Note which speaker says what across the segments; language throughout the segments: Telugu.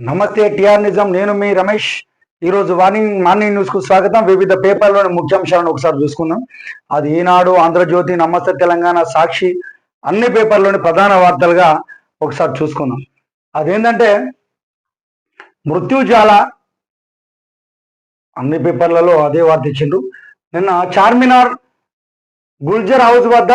Speaker 1: నమస్తే టిఆర్ నిజం. నేను మీ రమేష్. ఈరోజు మార్నింగ్ మార్నింగ్ న్యూస్కు స్వాగతం. వివిధ పేపర్లోని ముఖ్యాంశాలను ఒకసారి చూసుకుందాం. అది ఈనాడు ఆంధ్రజ్యోతి నమస్తే తెలంగాణ సాక్షి అన్ని పేపర్లోని ప్రధాన వార్తలుగా ఒకసారి చూసుకుందాం. అదేంటంటే మృత్యుజాల అన్ని పేపర్లలో అదే వార్త ఇచ్చిండ్రు. నిన్న చార్మినార్ గుల్జర్ హౌస్ వద్ద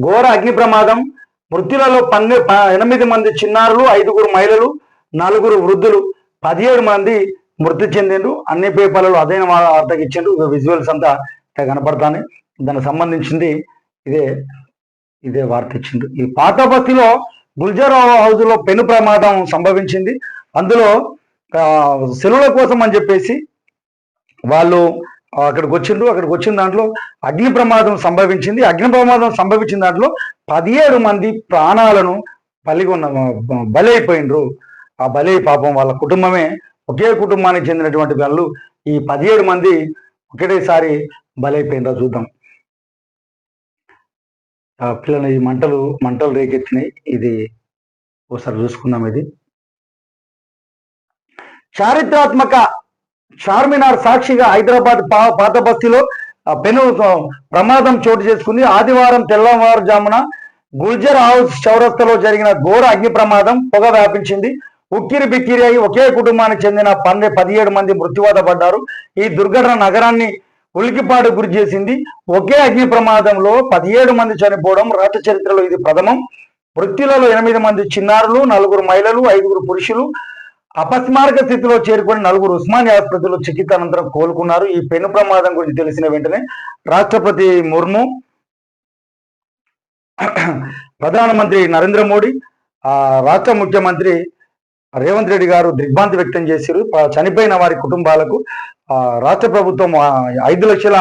Speaker 1: ఘోర అగ్ని ప్రమాదం మృత్యులలో పన్నె ప- ఎనిమిది మంది చిన్నారులు ఐదుగురు మహిళలు నలుగురు వృద్ధులు పదిహేడు మంది మృతి చెందిండ్రు. అన్ని పేపర్లలో అదైన వార్తకి ఇచ్చిండ్రు. విజువల్స్ అంతా ఇక్కడ కనపడతానే. దానికి సంబంధించింది ఇదే ఇదే వార్త ఇచ్చిండ్రు. ఈ పాత బస్తీలో హౌస్లో హౌస్లో పెను ప్రమాదం సంభవించింది. అందులో సెలవుల కోసం అని చెప్పేసి వాళ్ళు అక్కడికి వచ్చిండ్రు. అక్కడికి వచ్చిన దాంట్లో అగ్ని ప్రమాదం సంభవించింది. అగ్ని ప్రమాదం సంభవించిన దాంట్లో పదిహేడు మంది ప్రాణాలను బలిగొన్న బలైపోయినరు ఆ బలి పాపం వాళ్ళ కుటుంబమే ఒకే కుటుంబానికి చెందినటువంటి వాళ్ళు ఈ పదిహేడు మంది ఒకటేసారి బలైపోయిందో చూద్దాం. ఆ పిల్లలు ఈ మంటలు మంటలు రేకెత్తినాయి. ఇది ఒకసారి చూసుకుందాం ఇది. చారిత్రాత్మక చార్మినార్ సాక్షిగా హైదరాబాద్ పా- పాత బస్తీలో పెను ప్రమాదం చోటు చేసుకుంది. ఆదివారం తెల్లవారుజామున గుల్జర్ హౌస్ చౌరస్తలో జరిగిన ఘోర అగ్ని ప్రమాదం పొగ వ్యాపించింది. ఉక్కిరి బిక్కిరి అయి ఒకే కుటుంబానికి చెందిన పన్నె పదిహేడు మంది మృత్యువాత పడ్డారు ఈ దుర్ఘటన నగరాన్ని ఉలికిపాటు గురి చేసింది. ఒకే అగ్ని ప్రమాదంలో పదిహేడు మంది చనిపోవడం రాష్ట్ర చరిత్రలో ఇది ప్రథమం. మృత్యులలో ఎనిమిది మంది చిన్నారులు నలుగురు మహిళలు ఐదుగురు పురుషులు. అపస్మారక స్థితిలో చేరుకుని నలుగురు ఉస్మానియా ఆసుపత్రిలో చికిత్స అనంతరం కోలుకున్నారు. ఈ పెను ప్రమాదం గురించి తెలిసిన వెంటనే రాష్ట్రపతి ముర్ము ప్రధానమంత్రి నరేంద్ర మోడీ రాష్ట్ర ముఖ్యమంత్రి రేవంత్ రెడ్డి గారు దిగ్భ్రాంతి వ్యక్తం చేశారు. చనిపోయిన వారి కుటుంబాలకు రాష్ట్ర ప్రభుత్వం ఐదు లక్షల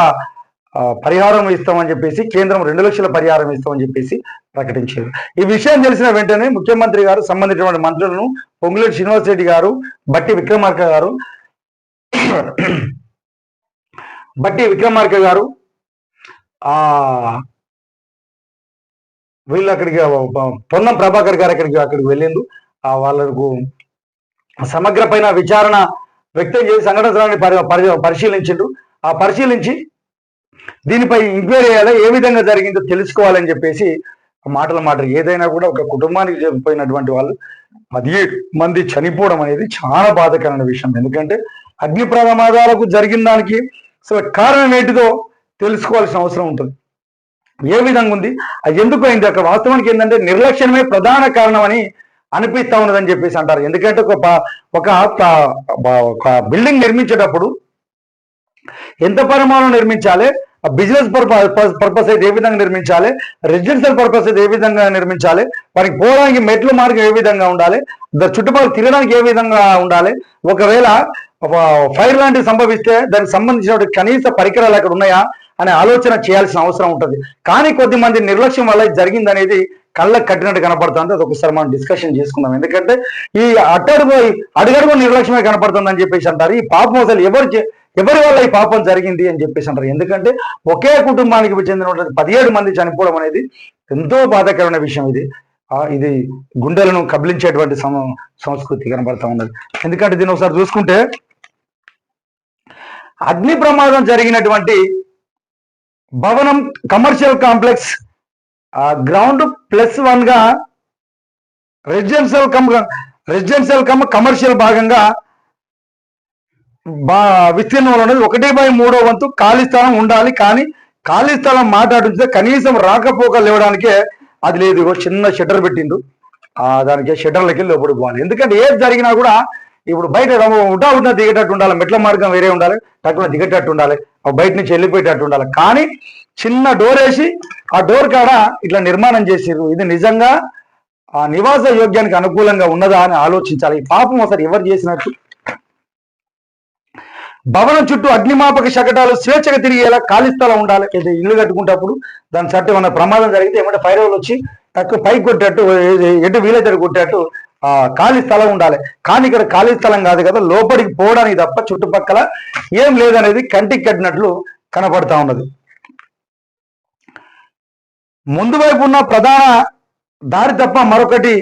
Speaker 1: పరిహారం ఇస్తామని చెప్పేసి కేంద్రం రెండు లక్షల పరిహారం ఇస్తామని చెప్పేసి ప్రకటించారు. ఈ విషయం తెలిసిన వెంటనే ముఖ్యమంత్రి గారు సంబంధించినటువంటి మంత్రులను పొంగులేటి శ్రీనివాస్ రెడ్డి గారు బట్టి విక్రమార్క గారు బట్టి విక్రమార్క గారు ఆ వీళ్ళు అక్కడికి పొన్నం ప్రభాకర్ గారు అక్కడికి అక్కడికి వెళ్ళిండు ఆ వాళ్ళకు సమగ్రపైన విచారణ వ్యక్తం చేసి సంఘటన పరి పరిశీలించిండు. ఆ పరిశీలించి దీనిపై ఎంక్వైరీ చేయాలి ఏ విధంగా జరిగిందో తెలుసుకోవాలని చెప్పేసి మాటల మాట ఏదైనా కూడా ఒక కుటుంబానికి చనిపోయినటువంటి వాళ్ళు పదిహేడు మంది చనిపోవడం అనేది చాలా బాధకరమైన విషయం. ఎందుకంటే అగ్ని ప్రమాదాలకు జరిగిన దానికి అసలు కారణం ఏంటిదో తెలుసుకోవాల్సిన అవసరం ఉంటుంది. ఏ విధంగా ఉంది? అది ఎందుకు అయింది? అక్కడ వాస్తవానికి ఏంటంటే నిర్లక్ష్యమే ప్రధాన కారణం అని అనిపిస్తా ఉన్నదని చెప్పేసి అంటారు. ఎందుకంటే ఒక ఒక ఒక బిల్డింగ్ నిర్మించేటప్పుడు ఎంత పరిమాణం నిర్మించాలి? బిజినెస్ పర్పస్ పర్పస్ అయితే ఏ విధంగా నిర్మించాలి? రెసిడెన్షియల్ పర్పస్ అయితే ఏ విధంగా నిర్మించాలి? వారికి పోవడానికి మెట్ల మార్గం ఏ విధంగా ఉండాలి? చుట్టుపక్కల తిరగడానికి ఏ విధంగా ఉండాలి? ఒకవేళ ఫైర్ లాంటివి సంభవిస్తే దానికి సంబంధించిన కనీస పరికరాలు అక్కడ ఉన్నాయా? అనే ఆలోచన చేయాల్సిన అవసరం ఉంటుంది. కానీ కొద్ది మంది నిర్లక్ష్యం వల్ల ఇది జరిగిందనేది కళ్ళకు కట్టినట్టు కనపడుతుంది. అది ఒకసారి మనం డిస్కషన్ చేసుకుందాం. ఎందుకంటే ఈ అట్టడుగు అడుగడుగు నిర్లక్ష్యమే కనపడుతుంది అని చెప్పేసి అంటారు. ఈ పాపం అసలు ఎవరు చే- ఎవరి వల్ల ఈ పాపం జరిగింది అని చెప్పేసి అంటారు. ఎందుకంటే ఒకే కుటుంబానికి చెందినటువంటి పదిహేడు మంది చనిపోవడం అనేది ఎంతో బాధాకరమైన విషయం ఇది. ఇది గుండెలను కబిలించేటువంటి సం- సంస్కృతి కనబడతా ఉన్నది. ఎందుకంటే దీన్ని ఒకసారి చూసుకుంటే అగ్ని ప్రమాదం జరిగినటువంటి భవనం కమర్షియల్ కాంప్లెక్స్ గ్రౌండ్ ప్లస్ వన్గా residential cum residential cum commercial భాగంగా బా విస్తీర్ణంలో ఉన్నది. ఒకటి బై మూడో వంతు ఖాళీ స్థలం ఉండాలి కానీ ఖాళీ స్థలం మాట్లాడుతుంటే కనీసం రాకపోక లేవడానికే అది లేదు. చిన్న షట్టర్ పెట్టిండు. ఆ దానికి షట్టర్లకి వెళ్ళి లోపలికి పోవాలి. ఎందుకంటే ఏది జరిగినా కూడా ఇప్పుడు బయట ఉంటా ఉటా ఉన్నా దిగేటట్టు ఉండాలి. మెట్ల మార్గం వేరే ఉండాలి. తక్కువ దిగేటట్టు ఉండాలి. ఆ బయట నుంచి వెళ్ళిపోయేటట్టు ఉండాలి. కానీ చిన్న డోర్ వేసి ఆ డోర్ కాడ ఇట్లా నిర్మాణం చేసిర్రు. ఇది నిజంగా ఆ నివాస యోగ్యానికి అనుకూలంగా ఉన్నదా అని ఆలోచించాలి. ఈ పాపం అసలు ఎవరు చేసినట్టు? భవనం చుట్టూ అగ్నిమాపక శకటాలు స్వేచ్ఛగా తిరిగేలా ఖాళీ స్థలం ఉండాలి. ఇది ఇల్లు కట్టుకుంటప్పుడు దాని చట్టు ఏమన్నా ప్రమాదం జరిగితే ఏమంటే ఫైర్ వాళ్ళు వచ్చి తక్కువ పైకి కొట్టేట్టు ఎటు వీలైతే కొట్టేట్టు ఆ ఖాళీ స్థలం ఉండాలి. కానీ ఇక్కడ ఖాళీ స్థలం కాదు కదా లోపలికి పోవడానికి తప్ప చుట్టుపక్కల ఏం లేదనేది కంటికి కట్టినట్లు కనపడతా ఉన్నది. ముందు వైపు ఉన్న ప్రధాన దారి తప్ప మరొకటి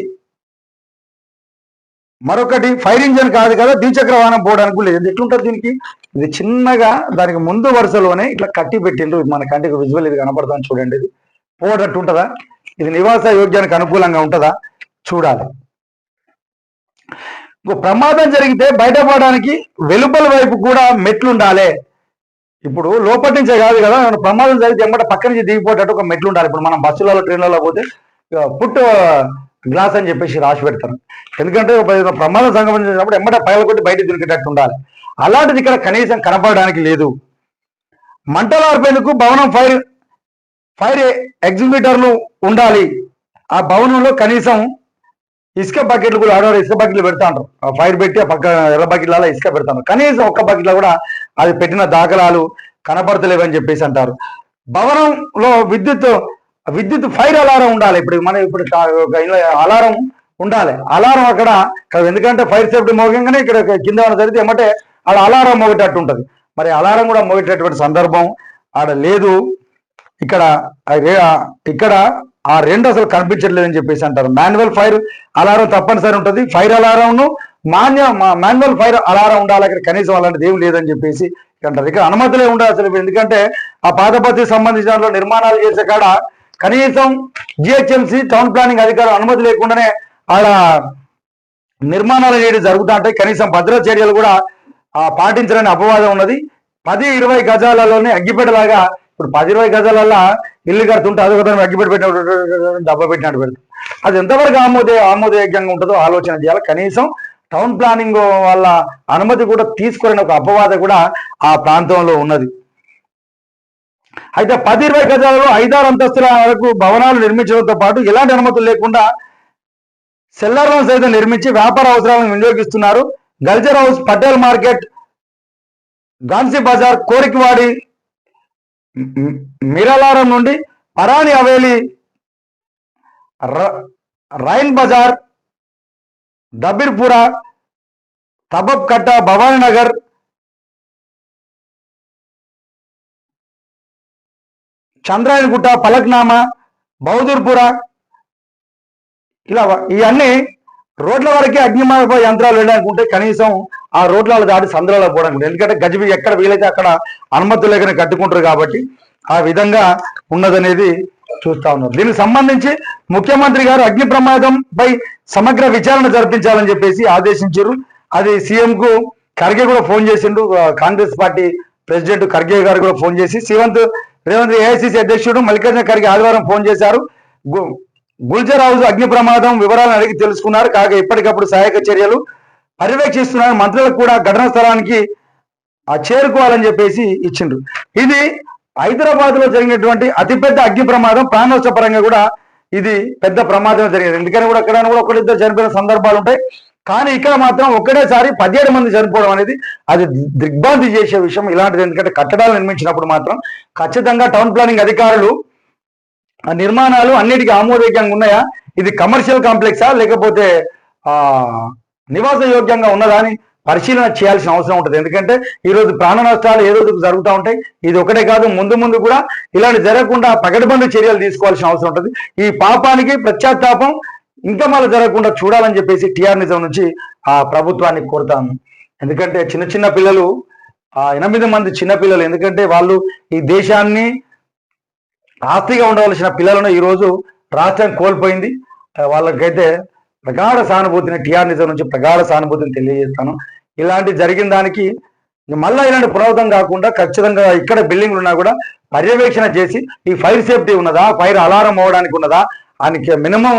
Speaker 1: మరొకటి ఫైర్ ఇంజన్ కాదు కదా ద్విచక్ర వాహనం పోవడానికి కూడా లేదు. ఇది ఎట్లుంటుంది దీనికి? ఇది చిన్నగా దానికి ముందు వరుసలోనే ఇట్లా కట్టి పెట్టిండ్రు. మన కంటికి విజువల్ ఇది కనపడుతుంది చూడండి ఇది. పోవటట్టు ఉంటుందా? ఇది నివాస యోగ్యానికి అనుకూలంగా ఉంటుందా? చూడాలి. ప్రమాదం జరిగితే బయటపడడానికి వెలుపల వైపు కూడా మెట్లు ఉండాలి. ఇప్పుడు లోపటి నుంచే కాదు కదా ఏమైనా ప్రమాదం జరిగితే ఎమ్మట పక్క నుంచి దిగిపోయేటట్టు ఒక మెట్లు ఉండాలి. ఇప్పుడు మనం బస్సులలో ట్రైన్లలో పోతే పుట్ గ్లాస్ అని చెప్పేసి రాసి పెడతారు. ఎందుకంటే ప్రమాదం సంభవించినప్పుడు ఎమ్మట పగల కొట్టి బయట దొరికేటట్టు ఉండాలి. అలాంటిది ఇక్కడ కనీసం కనపడడానికి లేదు. మంటలు ఆర్పేందుకు భవనం ఫైర్ ఫైర్ ఎగ్జిక్యూటర్లు ఉండాలి. ఆ భవనంలో కనీసం ఇసుక బకెట్లు కూడా ఆడవారు ఇసుక బకెట్లు పెడతా ఉంటారు ఆ ఫైర్ పెట్టి ఆ పక్క ఎర్ర బకెట్లలో ఇసుక పెడతాను కనీసం ఒక్క బకెట్లో కూడా అది పెట్టిన దాఖలాలు కనపడతలేవని చెప్పేసి అంటారు. భవనంలో విద్యుత్ విద్యుత్ ఫైర్ అలారం ఉండాలి. ఇప్పుడు మన ఇప్పుడు అలారం ఉండాలి. అలారం అక్కడ ఎందుకంటే ఫైర్ సేఫ్టీ మోగంగానే ఇక్కడ కింద జరిగితే ఏమంటే ఆడ అలారం మోగేటట్టు ఉంటుంది. మరి అలారం కూడా మోగేటటువంటి సందర్భం ఆడ లేదు. ఇక్కడ ఇక్కడ ఆ రెండు అసలు కనిపించట్లేదని చెప్పేసి అంటారు. మాన్యువల్ ఫైర్ అలారం తప్పనిసరి ఉంటుంది. Fire అలారంను Manya manual fire alarm ఉండాలి అక్కడ. కనీసం అలాంటిది ఏం లేదని చెప్పేసి అంటారు. ఇక్కడ అనుమతులే ఉండాలి అసలు ఎందుకంటే ఆ పాదపత్రికి సంబంధించిన నిర్మాణాలు చేసే కాడ కనీసం జిహెచ్ఎంసి టౌన్ ప్లానింగ్ అధికారులు అనుమతి లేకుండానే ఆడ నిర్మాణాలు చేయడం జరుగుతూ ఉంటాయి. కనీసం భద్రత చర్యలు కూడా పాటించాలని అపవాదం ఉన్నది. పది ఇరవై గజాలలోనే అగ్గిపెట్టలాగా ఇప్పుడు పది ఇరవై గజాలల్లా ఇల్లు కడుతుంటే అది ఒక అగ్గిపెట్టి పెట్టినట్టు డబ్బా పెట్టినట్టు పెడతాం అది ఎంతవరకు ఆమోదే ఆమోదయోగ్యంగా ఉంటుందో ఆలోచన చేయాలి. కనీసం టౌన్ ప్లానింగ్ వాళ్ళ అనుమతి కూడా తీసుకోలేని ఒక అపవాద కూడా ఆ ప్రాంతంలో ఉన్నది. అయితే పది ఇరవై గజాలలో ఐదారు అంతస్తుల వరకు భవనాలు నిర్మించడంతో పాటు ఎలాంటి అనుమతులు లేకుండా సెల్లర్లను సైతం నిర్మించి వ్యాపార అవసరాలను వినియోగిస్తున్నారు. గల్జర్ హౌస్ పటేల్ మార్కెట్ గాన్సీ బజార్ కోరికవాడి మిరలారం నుండి పరాని అవేలి ర- రైన్ బజార్ దబీర్పురా తబబ్ కట్ట భవానీ నగర్ చంద్రాయణగుట్ట పలక్నామా బౌదూర్పుర ఇలా ఇవన్నీ రోడ్ల వరకే అగ్నిమాపక యంత్రాలు వెళ్ళడానికి ఉంటే కనీసం ఆ రోడ్లలో దాటి సంద్రాలు పోవడానికి ఎందుకంటే గజిబి ఎక్కడ వీలైతే అక్కడ అనుమతి లేకనే కట్టుకుంటారు కాబట్టి ఆ విధంగా ఉన్నదనేది చూస్తా ఉన్నారు. దీనికి సంబంధించి ముఖ్యమంత్రి గారు అగ్ని ప్రమాదంపై సమగ్ర విచారణ జరిపించాలని చెప్పేసి ఆదేశించారు. అది సీఎంకు ఖర్గే కూడా ఫోన్ చేసిండు. కాంగ్రెస్ పార్టీ ప్రెసిడెంట్ ఖర్గే గారు కూడా ఫోన్ చేసి శ్రీవంత్ రేవంత్ ఏఐసిసి అధ్యక్షుడు మల్లికార్జున ఖర్గే ఆదివారం ఫోన్ చేశారు. గుల్జర్ హౌస్ అగ్ని ప్రమాదం వివరాలను అడిగి తెలుసుకున్నారు. కాగా ఎప్పటికప్పుడు సహాయక చర్యలు పర్యవేక్షిస్తున్నారు మంత్రులకు కూడా ఘటనా స్థలానికి ఆ చేరుకోవాలని చెప్పేసి ఇచ్చిండ్రు. ఇది హైదరాబాద్లో జరిగినటువంటి అతిపెద్ద అగ్ని ప్రమాదం. ప్రాణనష్టపరంగా కూడా ఇది పెద్ద ప్రమాదం జరిగింది. ఎందుకని కూడా ఎక్కడ కూడా ఒకరిద్దరు చనిపోయిన సందర్భాలు ఉంటాయి. కానీ ఇక్కడ మాత్రం ఒకటేసారి పదిహేడు మంది చనిపోవడం అనేది అది దిగ్భ్రాంతి చేసే విషయం. ఇలాంటిది ఎందుకంటే కట్టడాలు నిర్మించినప్పుడు మాత్రం ఖచ్చితంగా టౌన్ ప్లానింగ్ అధికారులు నిర్మాణాలు అన్నిటికీ ఆమోదయోగ్యంగా ఉన్నాయా? ఇది కమర్షియల్ కాంప్లెక్సా లేకపోతే ఆ నివాస యోగ్యంగా ఉన్నదా అని పరిశీలన చేయాల్సిన అవసరం ఉంటుంది. ఎందుకంటే ఈ రోజు ప్రాణ నష్టాలు ఏ రోజు జరుగుతూ ఉంటాయి? ఇది ఒకటే కాదు ముందు ముందు కూడా ఇలాంటి జరగకుండా పకడ్బందీ చర్యలు తీసుకోవాల్సిన అవసరం ఉంటుంది. ఈ పాపానికి ప్రత్యాత్తాపం ఇంకా మళ్ళీ జరగకుండా చూడాలని చెప్పేసి టిఆర్ నిజం నుంచి ఆ ప్రభుత్వాన్ని కోరుతాను. ఎందుకంటే చిన్న చిన్న పిల్లలు ఆ ఎనిమిది మంది చిన్నపిల్లలు ఎందుకంటే వాళ్ళు ఈ దేశాన్ని ఆస్తిగా ఉండవలసిన పిల్లలను ఈరోజు రాష్ట్రం కోల్పోయింది. వాళ్ళకైతే ప్రగాఢ సానుభూతిని టిఆర్ నిజం నుంచి ప్రగాఢ సానుభూతిని తెలియజేస్తాను. ఇలాంటి జరిగిన దానికి మళ్ళీ మళ్ళా ఇలాంటి పునరావృతం కాకుండా ఖచ్చితంగా ఇక్కడ బిల్డింగ్లు ఉన్నా కూడా పర్యవేక్షణ చేసి ఈ ఫైర్ సేఫ్టీ ఉన్నదా ఫైర్ అలారం అవ్వడానికి ఉన్నదా ఆయనకి మినిమం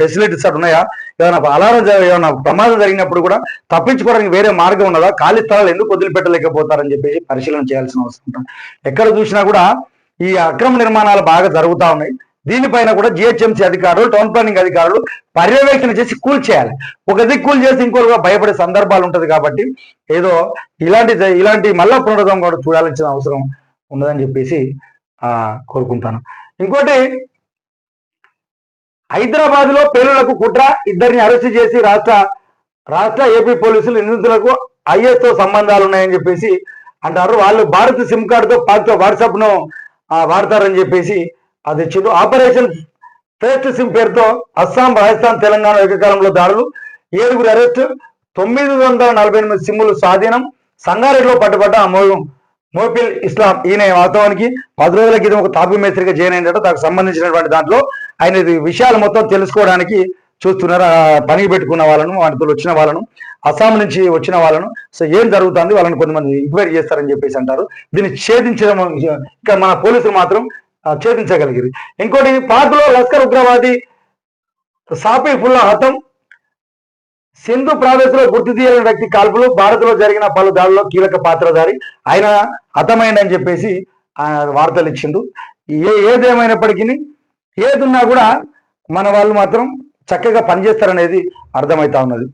Speaker 1: ఫెసిలిటీస్ అటు ఉన్నాయా ఏమైనా అలారం ఏమైనా ప్రమాదం జరిగినప్పుడు కూడా తప్పించుకోవడానికి వేరే మార్గం ఉన్నదా ఖాళీ స్థలాలు ఎందుకు వదిలిపెట్టలేకపోతారని చెప్పేసి పరిశీలన చేయాల్సిన అవసరం ఎక్కడ చూసినా కూడా ఈ అక్రమ నిర్మాణాలు బాగా జరుగుతూ ఉన్నాయి. దీనిపైన కూడా జిహెచ్ఎంసీ అధికారులు టౌన్ ప్లానింగ్ అధికారులు పర్యవేక్షణ చేసి కూల్ చేయాలి. ఒక దిక్కు కూల్ చేసి ఇంకోటి భయపడే సందర్భాలు ఉంటుంది కాబట్టి ఏదో ఇలాంటి ఇలాంటి మళ్ళా పునరుద్ధం కూడా చూడాల్సిన అవసరం ఉన్నదని చెప్పేసి ఆ కోరుకుంటాను. ఇంకోటి హైదరాబాద్లో పేలులకు కుట్ర ఇద్దరిని అరెస్ట్ చేసి రాష్ట్ర రాష్ట్ర ఏపీ పోలీసులు నిందితులకు ఐఎస్తో సంబంధాలు ఉన్నాయని చెప్పేసి అంటారు. వాళ్ళు భారత్ సిమ్ కార్డుతో పాక్తో వాట్సాప్ను వాడతారని చెప్పేసి అది ఇచ్చిండ్రు. ఆపరేషన్ ఫేస్ట్ సిమ్ పేరుతో అస్సాం రాజస్థాన్ తెలంగాణ ఏకకాలంలో దాడులు ఏడుగురు అరెస్ట్ తొమ్మిది వందల నలభై ఎనిమిది సిమ్ములు స్వాధీనం సంగారెడ్డిలో పట్టుబడ్డ ఆ మోపిల్ ఇస్లాం ఈయన వాస్తవానికి. పది రోజుల క్రితం ఒక తాపీ మేస్త్రిగా జాయిన్ అయిందట. దానికి సంబంధించినటువంటి దాంట్లో ఆయన విషయాలు మొత్తం తెలుసుకోవడానికి చూస్తున్నారు? పనికి పెట్టుకున్న వాళ్ళను వాటితో వచ్చిన వాళ్ళను అస్సాం నుంచి వచ్చిన వాళ్ళను. సో ఏం జరుగుతుంది? వాళ్ళని కొంతమంది ఎంక్వైరీ చేస్తారని చెప్పేసి అంటారు. దీన్ని ఛేదించడం ఇంకా మన పోలీసులు మాత్రం ఛేదించగలిగింది ఛేదించగలిగారు ఇంకోటి పార్కులో లష్కర్ ఉగ్రవాది సాపి ఫుల్లా హతం. సింధు ప్రాదేశంలో గుర్తు తీయని వ్యక్తి కాల్పులు. భారత్లో జరిగిన పలు దాడుల్లో కీలక పాత్రధారి ఆయన హతమైందని చెప్పేసి వార్తలు ఇచ్చిండు ఏ ఏదేమైనప్పటికీ ఏదున్నా కూడా మన వాళ్ళు మాత్రం చక్కగా పనిచేస్తారనేది అర్థమవుతా ఉన్నది.